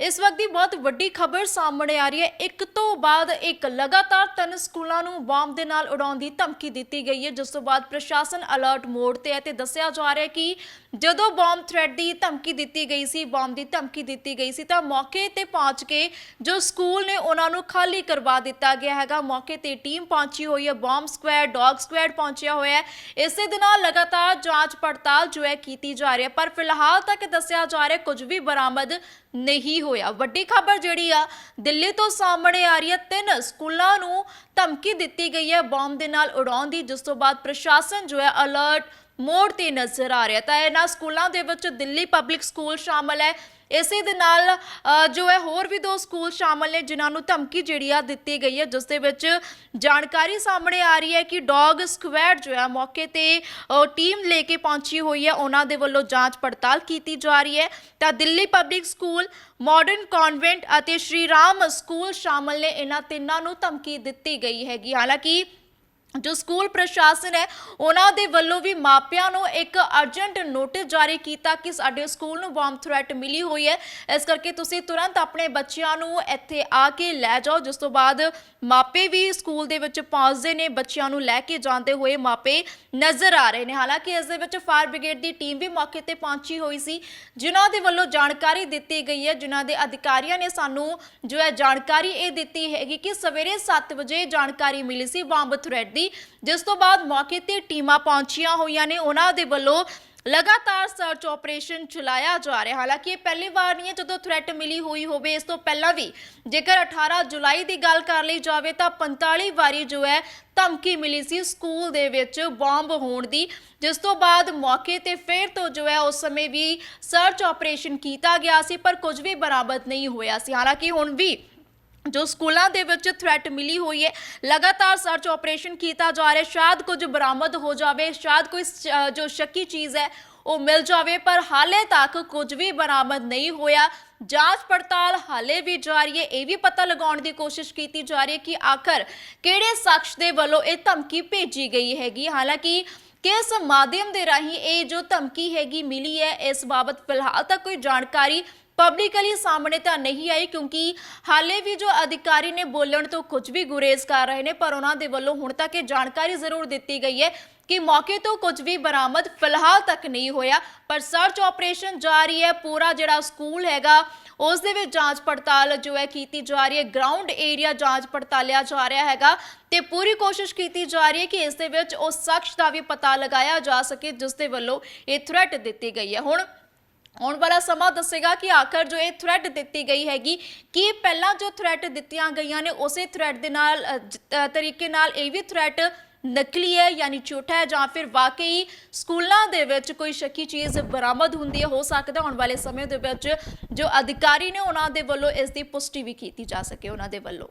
ਇਸ ਵਕਤ ਦੀ ਬਹੁਤ ਵੱਡੀ ਖਬਰ ਸਾਹਮਣੇ ਆ ਰਹੀ ਹੈ। ਇੱਕ ਤੋਂ ਬਾਅਦ ਇੱਕ ਲਗਾਤਾਰ ਤਿੰਨ ਸਕੂਲਾਂ ਨੂੰ ਬੰਬ ਦੇ ਨਾਲ ਉਡਾਉਣ ਦੀ ਧਮਕੀ ਦਿੱਤੀ ਗਈ ਹੈ। ਜਿਸ ਤੋਂ ਬਾਅਦ ਪ੍ਰਸ਼ਾਸਨ ਅਲਰਟ ਮੋਡ ਤੇ ਹੈ ਤੇ ਦੱਸਿਆ ਜਾ ਰਿਹਾ ਹੈ ਕਿ ਜਦੋਂ ਬੰਬ ਥ੍ਰੈਟ ਦੀ ਧਮਕੀ ਦਿੱਤੀ ਗਈ ਸੀ ਬੰਬ ਦੀ ਧਮਕੀ ਦਿੱਤੀ ਗਈ ਸੀ, ਤਾਂ ਮੌਕੇ ਤੇ ਪਹੁੰਚ ਕੇ ਜੋ ਸਕੂਲ ਨੇ ਉਹਨਾਂ ਨੂੰ ਖਾਲੀ ਕਰਵਾ ਦਿੱਤਾ ਗਿਆ ਹੈਗਾ। ਮੌਕੇ ਤੇ ਟੀਮ ਪਹੁੰਚੀ ਹੋਈ ਹੈ। ਬੰਬ ਸਕੁਐਡ, ਡੌਗ ਸਕੁਐਡ ਪਹੁੰਚਿਆ ਹੋਇਆ ਹੈ। ਇਸੇ ਦੇ ਨਾਲ ਲਗਾਤਾਰ ਜਾਂਚ ਪੜਤਾਲ ਜੋ ਹੈ ਕੀਤੀ ਜਾ ਰਹੀ ਹੈ। ਪਰ ਫਿਲਹਾਲ ਤੱਕ ਦੱਸਿਆ ਜਾ ਰਿਹਾ ਕੁਝ ਵੀ ਬਰਾਮਦ ਨਹੀਂ ਹੋਇਆ। ਵੱਡੀ ਖਬਰ ਜਿਹੜੀ ਆ, ਦਿੱਲੀ ਤੋਂ ਸਾਹਮਣੇ ਆ ਰਹੀ ਹੈ। ਤਿੰਨ ਸਕੂਲਾਂ ਨੂੰ ਧਮਕੀ ਦਿੱਤੀ ਗਈ ਹੈ। ਬੰਬ ਦੇ ਨਾਲ ਉਡਾਉਣ ਦੀ, ਜਿਸ ਤੋਂ ਬਾਅਦ ਪ੍ਰਸ਼ਾਸਨ ਜੋ ਹੈ ਅਲਰਟ ਮੋੜ ਤੇ ਨਜ਼ਰ ਆ ਰਿਹਾ ਤਾਂ ਇਹਨਾਂ ਸਕੂਲਾਂ ਦੇ ਵਿੱਚ ਦਿੱਲੀ ਪਬਲਿਕ ਸਕੂਲ ਸ਼ਾਮਲ ਹੈ। ਇਸੇ ਦੇ ਨਾਲ ਅ, ਜੋ ਹੈ ਹੋਰ ਵੀ ਦੋ ਸਕੂਲ ਸ਼ਾਮਲ ਨੇ ਜਿਨ੍ਹਾਂ ਨੂੰ ਧਮਕੀ ਜਿਹੜੀ ਆ ਦਿੱਤੀ ਗਈ ਹੈ ਜਿਸ ਦੇ ਵਿੱਚ ਜਾਣਕਾਰੀ ਸਾਹਮਣੇ ਆ ਰਹੀ ਹੈ ਕਿ ਡੌਗ ਸਕੁਐਡ ਜੋ ਹੈ ਮੌਕੇ ਤੇ ਅ, ਟੀਮ ਲੈ ਕੇ ਪਹੁੰਚੀ ਹੋਈ ਹੈ। ਉਹਨਾਂ ਦੇ ਵੱਲੋਂ ਜਾਂਚ ਪੜਤਾਲ ਕੀਤੀ ਜਾ ਰਹੀ ਹੈ। ਤਾਂ Delhi public school modern convent ਅਤੇ ਸ਼੍ਰੀ ਰਾਮ ਸਕੂਲ ਸ਼ਾਮਲ ਨੇ। ਇਹਨਾਂ ਤਿੰਨਾਂ ਨੂੰ ਧਮਕੀ ਦਿੱਤੀ ਗਈ ਹੈਗੀ। ਹਾਲਾਂਕਿ ਜੋ ਸਕੂਲ ਪ੍ਰਸ਼ਾਸਨ ਹੈ, ਉਹਨਾਂ ਦੇ ਵੱਲੋਂ ਵੀ ਮਾਪਿਆਂ ਨੂੰ ਇੱਕ ਅਰਜੈਂਟ ਨੋਟਿਸ ਜਾਰੀ ਕੀਤਾ ਕਿ ਸਾਡੇ ਸਕੂਲ ਨੂੰ ਬੰਬ ਥ੍ਰੈਟ ਮਿਲੀ ਹੋਈ ਹੈ। ਇਸ ਕਰਕੇ ਤੁਸੀਂ ਤੁਰੰਤ ਆਪਣੇ ਬੱਚਿਆਂ ਨੂੰ ਇੱਥੇ ਆ ਕੇ ਲੈ ਜਾਓ। ਜਿਸ ਤੋਂ ਬਾਅਦ ਮਾਪੇ ਵੀ ਸਕੂਲ ਦੇ ਵਿੱਚ ਪਹੁੰਚਦੇ ਨੇ, ਬੱਚਿਆਂ ਨੂੰ ਲੈ ਕੇ ਜਾਂਦੇ ਹੋਏ ਮਾਪੇ ਨਜ਼ਰ ਆ ਰਹੇ ਨੇ। ਹਾਲਾਂਕਿ ਇਸ ਦੇ ਵਿੱਚ ਫਾਇਰ ਬ੍ਰਿਗੇਡ ਦੀ ਟੀਮ ਵੀ ਮੌਕੇ ਤੇ ਪਹੁੰਚੀ ਹੋਈ ਸੀ, ਜਿਨ੍ਹਾਂ ਦੇ ਵੱਲੋਂ ਜਾਣਕਾਰੀ ਦਿੱਤੀ ਗਈ ਹੈ। ਜਿਨ੍ਹਾਂ ਦੇ ਅਧਿਕਾਰੀਆਂ ਨੇ ਸਾਨੂੰ ਜੋ ਹੈ ਜਾਣਕਾਰੀ ਇਹ ਦਿੱਤੀ ਹੈਗੀ ਕਿ ਸਵੇਰੇ 7 ਵਜੇ ਜਾਣਕਾਰੀ ਮਿਲੀ ਸੀ ਬੰਬ ਥ੍ਰੈਟ ਦੀ ਜਿਸ ਤੋਂ ਬਾਅਦ ਮੌਕੇ ਤੇ ਟੀਮਾਂ ਪਹੁੰਚੀਆਂ ਹੋਈਆਂ ਨੇ, ਉਹਨਾਂ ਦੇ ਵੱਲੋਂ ਲਗਾਤਾਰ ਸਰਚ ਆਪਰੇਸ਼ਨ ਚਲਾਇਆ ਜਾ ਰਿਹਾ। ਹਾਲਾਂਕਿ ਇਹ ਪਹਿਲੀ ਵਾਰ ਨਹੀਂ ਹੈ, ਜਦੋਂ ਥ੍ਰੈਟ ਮਿਲੀ ਹੋਈ ਹੋਵੇ, ਇਸ ਤੋਂ ਪਹਿਲਾਂ ਵੀ ਜੇਕਰ 18 ਜੁਲਾਈ ਦੀ ਗੱਲ ਕਰ ਲਈ ਜਾਵੇ ਤਾਂ 45 ਵਾਰੀ ਜੋ ਹੈ ਧਮਕੀ ਮਿਲੀ ਸੀ ਸਕੂਲ ਦੇ ਵਿੱਚ ਬੰਬ ਹੋਣ ਦੀ। ਜਿਸ ਤੋਂ ਬਾਅਦ ਮੌਕੇ ਤੇ ਫੇਰ ਤੋਂ ਜੋ ਹੈ, ਉਸ ਸਮੇਂ ਵੀ ਸਰਚ ਆਪਰੇਸ਼ਨ ਕੀਤਾ ਗਿਆ ਸੀ, ਪਰ ਕੁਝ ਵੀ ਬਰਾਬਰ ਨਹੀਂ ਹੋਇਆ ਸੀ। ਹਾਲਾਂਕਿ ਹੁਣ ਵੀ ਜੋ ਸਕੂਲਾਂ ਦੇ ਵਿੱਚ ਥ੍ਰੈਟ ਮਿਲੀ ਹੋਈ ਹੈ, ਲਗਾਤਾਰ ਸਰਚ ਆਪਰੇਸ਼ਨ ਕੀਤਾ ਜਾ ਰਿਹਾ ਸ਼ਾਇਦ ਕੁਝ ਬਰਾਮਦ ਹੋ ਜਾਵੇ, ਸ਼ਾਇਦ ਕੋਈ ਜੋ ਸ਼ੱਕੀ ਚੀਜ਼ ਹੈ, ਉਹ ਮਿਲ ਜਾਵੇ, ਪਰ ਹਾਲੇ ਤੱਕ ਕੁਝ ਵੀ ਬਰਾਮਦ ਨਹੀਂ ਹੋਇਆ। ਜਾਂਚ ਪੜਤਾਲ ਹਾਲੇ ਵੀ ਜਾਰੀ ਹੈ। ਇਹ ਵੀ ਪਤਾ ਲਗਾਉਣ ਦੀ ਕੋਸ਼ਿਸ਼ ਕੀਤੀ ਜਾ ਰਹੀ ਹੈ ਕਿ ਆਖਰ ਕਿਹੜੇ ਸ਼ਖਸ ਦੇ ਵੱਲੋਂ ਇਹ ਧਮਕੀ ਭੇਜੀ ਗਈ ਹੈਗੀ। ਹਾਲਾਂਕਿ ਕਿਸ ਮਾਧਿਅਮ ਦੇ ਰਾਹੀਂ ਇਹ ਜੋ ਧਮਕੀ ਹੈਗੀ ਮਿਲੀ ਹੈ, ਇਸ ਬਾਬਤ ਫਿਲਹਾਲ ਤੱਕ ਕੋਈ ਜਾਣਕਾਰੀ ਪਬਲਿਕਲੀ ਸਾਹਮਣੇ ਤਾਂ ਨਹੀਂ ਆਈ ਕਿਉਂਕਿ ਹਾਲੇ ਵੀ ਜੋ ਅਧਿਕਾਰੀ ਨੇ ਬੋਲਣ ਤੋਂ ਕੁਝ ਵੀ ਗੁਰੇਜ਼ ਕਰ ਰਹੇ ਨੇ, ਪਰ ਉਹਨਾਂ ਦੇ ਵੱਲੋਂ ਹੁਣ ਤੱਕ ਇਹ ਜਾਣਕਾਰੀ ਜ਼ਰੂਰ ਦਿੱਤੀ ਗਈ ਹੈ ਕਿ ਮੌਕੇ ਤੋਂ ਕੁਝ ਵੀ ਬਰਾਮਦ ਫਿਲਹਾਲ ਤੱਕ ਨਹੀਂ ਹੋਇਆ, ਪਰ ਸਰਚ ਆਪਰੇਸ਼ਨ ਜਾਰੀ ਹੈ, ਪੂਰਾ ਜਿਹੜਾ ਸਕੂਲ ਹੈਗਾ, ਉਸ ਦੇ ਵਿੱਚ ਜਾਂਚ ਪੜਤਾਲ ਜੋ ਹੈ ਕੀਤੀ ਜਾ ਰਹੀ ਹੈ ਗਰਾਊਂਡ ਏਰੀਆ ਜਾਂਚ ਪੜਤਾਲਿਆ ਜਾ ਰਿਹਾ ਹੈਗਾ ਤੇ ਪੂਰੀ ਕੋਸ਼ਿਸ਼ ਕੀਤੀ ਜਾ ਰਹੀ ਹੈ ਕਿ ਇਸ ਦੇ ਵਿੱਚ ਉਸ ਸ਼ਖਸ ਦਾ ਵੀ ਪਤਾ ਲਗਾਇਆ ਜਾ ਸਕੇ, ਜਿਸ ਦੇ ਵੱਲੋਂ ਇਹ ਥ੍ਰੈਟ ਦਿੱਤੀ ਗਈ ਹੈ। ਹੁਣ ਆਉਣ ਵਾਲਾ ਸਮਾਂ ਦੱਸੇਗਾ ਕਿ ਆਖਰ ਜੋ ਇਹ ਥ੍ਰੈਟ ਦਿੱਤੀ ਗਈ ਹੈਗੀ ਕਿ ਪਹਿਲਾਂ ਜੋ ਥ੍ਰੈਟ ਦਿੱਤੀਆਂ ਗਈਆਂ ਨੇ ਉਸੇ ਥ੍ਰੈਟ ਦੇ ਨਾਲ ਅ, ਜ- ਅ, ਤਰੀਕੇ ਨਾਲ ਇਹ ਵੀ ਥ੍ਰੈਟ ਨਕਲੀ ਹੈ ਯਾਨੀ ਝੂਠਾ ਹੈ ਜਾਂ ਫਿਰ ਵਾਕਈ ਸਕੂਲਾਂ ਦੇ ਵਿੱਚ ਕੋਈ ਸ਼ੱਕੀ ਚੀਜ਼ ਬਰਾਮਦ ਹੁੰਦੀ ਹੈ ਹੋ ਸਕਦਾ ਆਉਣ ਵਾਲੇ ਸਮੇਂ ਦੇ ਵਿੱਚ ਜੋ ਅਧਿਕਾਰੀ ਨੇ ਉਹਨਾਂ ਦੇ ਵੱਲੋਂ ਇਸ ਦੀ ਪੁਸ਼ਟੀ ਵੀ ਕੀਤੀ ਜਾ ਸਕੇ ਉਹਨਾਂ ਦੇ ਵੱਲੋਂ।